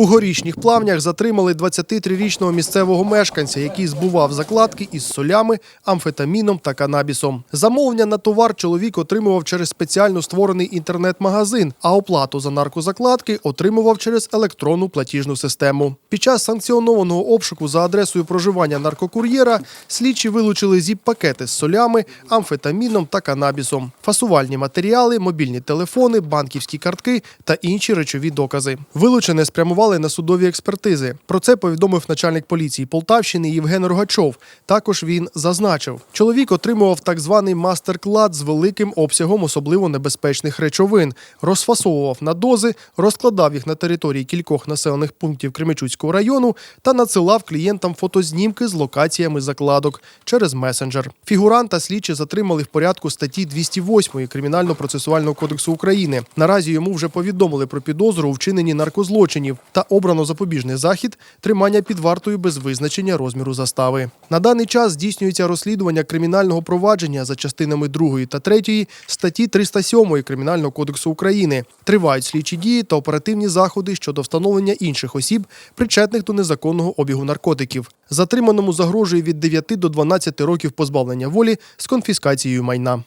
У горішніх плавнях затримали 23-річного місцевого мешканця, який збував закладки із солями, амфетаміном та канабісом. Замовлення на товар чоловік отримував через спеціально створений інтернет-магазин, а оплату за наркозакладки отримував через електронну платіжну систему. Під час санкціонованого обшуку за адресою проживання наркокур'єра слідчі вилучили зіп-пакети з солями, амфетаміном та канабісом, фасувальні матеріали, мобільні телефони, банківські картки та інші речові докази. Вилучене спрямували на судові експертизи. Про це повідомив начальник поліції Полтавщини Євген Рогачов. Також він зазначив, чоловік отримував так званий мастер-клад з великим обсягом особливо небезпечних речовин, розфасовував на дози, розкладав їх на території кількох населених пунктів Кременчуцького району та надсилав клієнтам фотознімки з локаціями закладок через месенджер. Фігуранта слідчі затримали в порядку статті 208 Кримінально-процесуального кодексу України. Наразі йому вже повідомили про підозру у вчиненні наркозлочинів та обрано запобіжний захід тримання під вартою без визначення розміру застави. На даний час здійснюється розслідування кримінального провадження за частинами 2 та 3 статті 307 Кримінального кодексу України. Тривають слідчі дії та оперативні заходи щодо встановлення інших осіб, причетних до незаконного обігу наркотиків. Затриманому загрожує від 9 до 12 років позбавлення волі з конфіскацією майна.